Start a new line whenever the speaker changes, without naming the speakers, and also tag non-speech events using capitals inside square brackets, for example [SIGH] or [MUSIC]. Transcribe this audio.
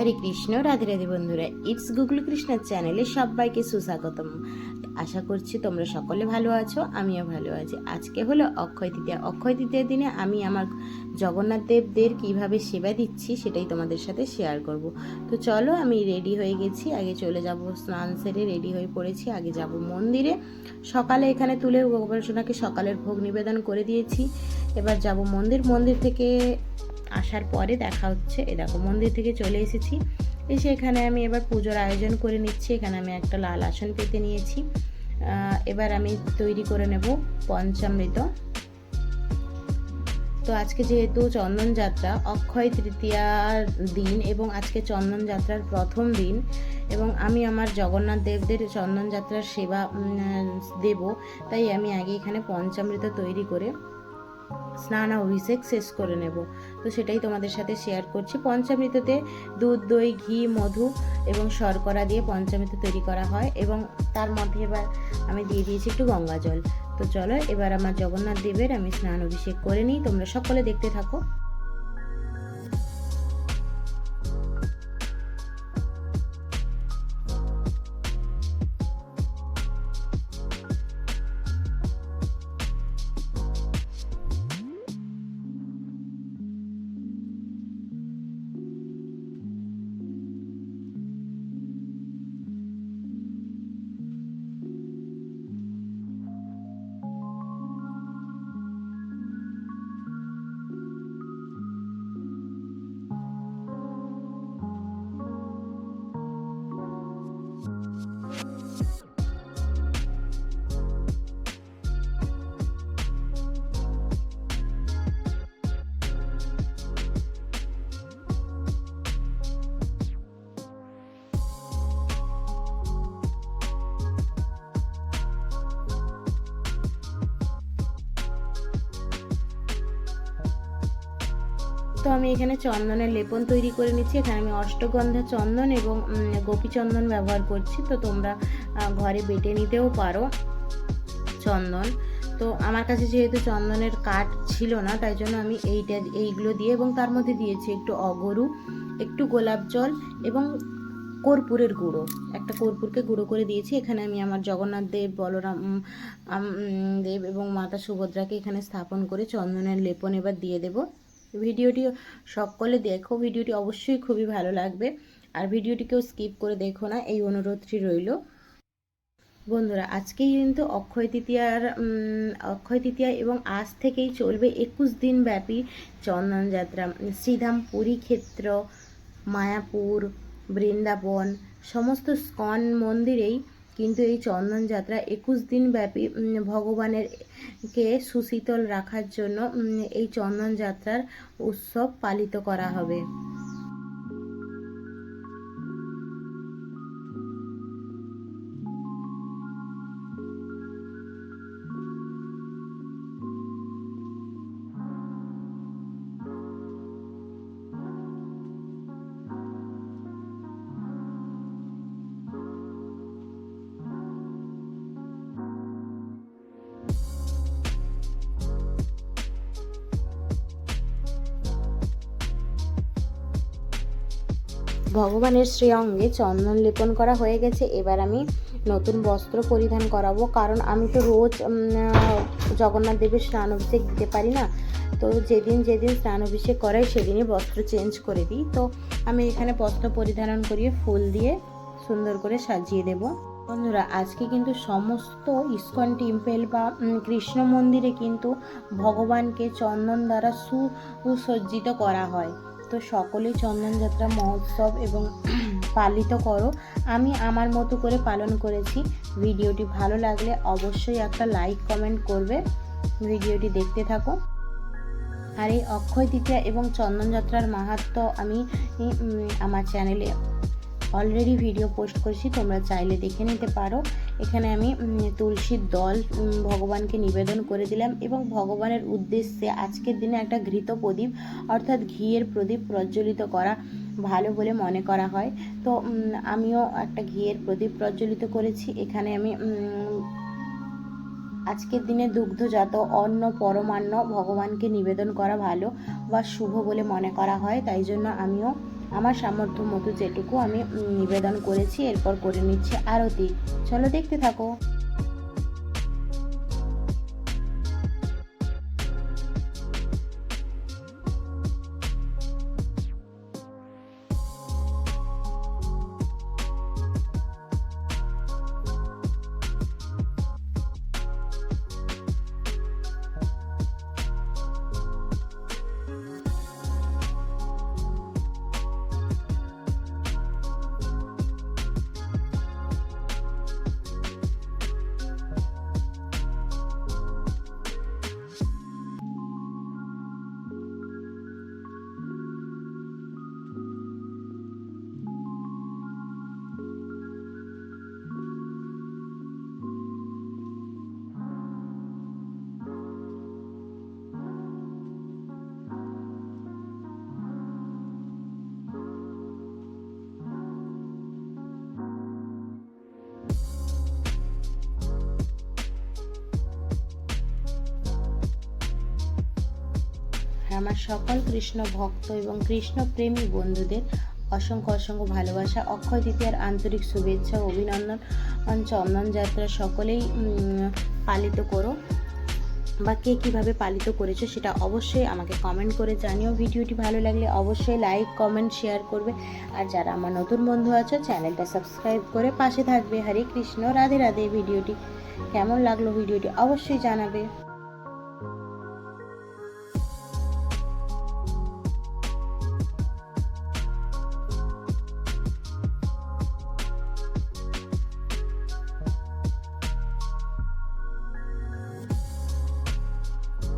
হরে কৃষ্ণ, রাধে রাধে বন্ধুরা। It's Google কৃষ্ণার চ্যানেলে সবাইকে সুস্বাগতম। আশা করছি তোমরা সকলে ভালো আছো, আমিও ভালো আছি। আজকে হলো অক্ষয় তৃতীয়া। অক্ষয় তৃতীয়ার দিনে আমি আমার জগন্নাথ দেবদের কীভাবে সেবা দিচ্ছি সেটাই তোমাদের সাথে শেয়ার করব। তো চলো আমি রেডি হয়ে গেছি। আগে চলে যাব, স্নান সেরে রেডি হয়ে পড়েছি। আগে যাব মন্দিরে। সকালে এখানে তুলে গোপালসোনাকে সকালের ভোগ নিবেদন করে দিয়েছি। এবার যাব মন্দির। মন্দির থেকে আসার পরে দেখা হচ্ছে এ দেখো মন্দির থেকে চলে এসেছি। এসে এখানে আমি এবার পুজোর আয়োজন করে নিচ্ছি। এখানে আমি একটা লাল আসন পেতে নিয়েছি। এবার আমি তৈরি করে নেব পঞ্চামৃত। তো আজকে যেহেতু চন্দন যাত্রা, অক্ষয় তৃতীয়ার দিন এবং আজকে চন্দন যাত্রার প্রথম দিন এবং আমি আমার জগন্নাথ দেবদের চন্দন যাত্রার সেবা দেব, তাই আমি আগে এখানে পঞ্চামৃত তৈরি করে স্নান অভিষেক শেষ করে নেব। তো সেটাই তোমাদের সাথে শেয়ার করছি। পঞ্চামৃততে দুধ, দই, ঘি, মধু এবং শর্করা দিয়ে পঞ্চামৃত তৈরি করা হয় এবং তার মধ্যে এবার আমি দিয়ে দিয়েছি একটু গঙ্গা জল। তো চলো, এবার আমার জগন্নাথ দেবের আমি স্নান অভিষেক করে নিই। তোমরা সকলে দেখতে থাকো। তো আমি এখানে চন্দনের লেপন তৈরি করে নিচ্ছি। এখানে আমি অষ্টগন্ধা চন্দন এবং গোপী চন্দন ব্যবহার করছি। তো তোমরা ঘরে বেটে নিতেও পারো চন্দন। তো আমার কাছে যেহেতু চন্দনের কাঠ ছিল না, তাই জন্য আমি এইটা, এইগুলো দিয়ে এবং তার মধ্যে দিয়েছি একটু অগরু, একটু গোলাপ জল এবং কর্পূরের গুঁড়ো। একটা কর্পূরকে গুঁড়ো করে দিয়েছি। এখানে আমি আমার জগন্নাথ দেব, বলরাম দেব এবং মাতা সুভদ্রাকে এখানে স্থাপন করে চন্দনের লেপন এবার দিয়ে দেব। ভিডিওটি সকলে দেখো, ভিডিওটি অবশ্যই খুবই ভালো লাগবে। আর ভিডিওটিকেও স্কিপ করে দেখো না, এই অনুরোধটি রইল। বন্ধুরা, আজকেই কিন্তু অক্ষয় তৃতীয়ার অক্ষয় তৃতীয়া এবং আজ থেকেই চলবে একুশ দিন ব্যাপী চন্দন যাত্রা। শ্রীধাম, পুরী ক্ষেত্র, মায়াপুর, বৃন্দাবন, সমস্ত স্কন মন্দিরেই কিন্তু এই চন্দন যাত্রা একুশ দিন ব্যাপী ভগবানের কে সুশীতল রাখার জন্য এই চন্দন যাত্রার উৎসব পালিত করা হবে। ভগবানের শ্রী অঙ্গে চন্দন লেপন করা হয়ে গেছে। এবার আমি নতুন বস্ত্র পরিধান করাবো। কারণ আমি তো রোজ জগন্নাথ দেবের স্নান অভিষেক দিতে পারি না। তো যেদিন যেদিন স্নান অভিষেক করাই সেদিনই বস্ত্র চেঞ্জ করে দিই। তো আমি এখানে বস্ত্র পরিধান করিয়ে ফুল দিয়ে সুন্দর করে সাজিয়ে দেব। বন্ধুরা, আজকে কিন্তু সমস্ত ইস্কন টেম্পেল বা কৃষ্ণ মন্দিরে কিন্তু ভগবানকে চন্দন দ্বারা সুসজ্জিত করা হয়। তো সকলেই চন্দনযাত্রা মহোৎসব এবং [CLEARS THROAT] পালিত করো। আমি আমার মতো করে পালন করেছি। ভিডিওটি ভালো লাগলে অবশ্যই একটা লাইক কমেন্ট করবে। ভিডিওটি দেখতে থাকো। আর এই অক্ষয় তৃতীয়া এবং চন্দনযাত্রার মাহাত্ম আমি আমার চ্যানেলে অলরেডি ভিডিও পোস্ট করেছি, তোমরা চাইলে দেখে নিতে পারো। এখানে আমি তুলসীর দল ভগবানকে নিবেদন করে দিলাম এবং ভগবানের উদ্দেশ্যে আজকের দিনে একটা ঘৃত প্রদীপ, অর্থাৎ ঘিয়ের প্রদীপ প্রজ্বলিত করা ভালো বলে মনে করা হয়। তো আমিও একটা ঘিয়ের প্রদীপ প্রজ্বলিত করেছি। এখানে আমি আজকের দিনে দুগ্ধজাত অন্ন, পরমান্ন ভগবানকে নিবেদন করা ভালো বা শুভ বলে মনে করা হয়, তাই জন্য আমিও আমার সামর্থ্য মতো যেটুকু আমি নিবেদন করেছি এরপর করে নিচ্ছে আরতি। চলো দেখতে থাকো। আমার সকল কৃষ্ণ ভক্ত এবং কৃষ্ণ প্রেমী বন্ধুদের অসংখ্য অসংখ্য ভালোবাসা, অক্ষয় তৃতীয়ার আন্তরিক শুভেচ্ছা অভিনন্দন। চন্দন যাত্রা সকলেই পালিত করো। বা কে কীভাবে পালিত করেছ সেটা অবশ্যই আমাকে কমেন্ট করে জানিও। ভিডিওটি ভালো লাগলে অবশ্যই লাইক কমেন্ট শেয়ার করবে। আর যারা আমার নতুন বন্ধু আছো, চ্যানেলটা সাবস্ক্রাইব করে পাশে থাকবে। হরে কৃষ্ণ, রাধে রাধে। ভিডিওটি কেমন লাগল ভিডিওটি অবশ্যই জানাবে।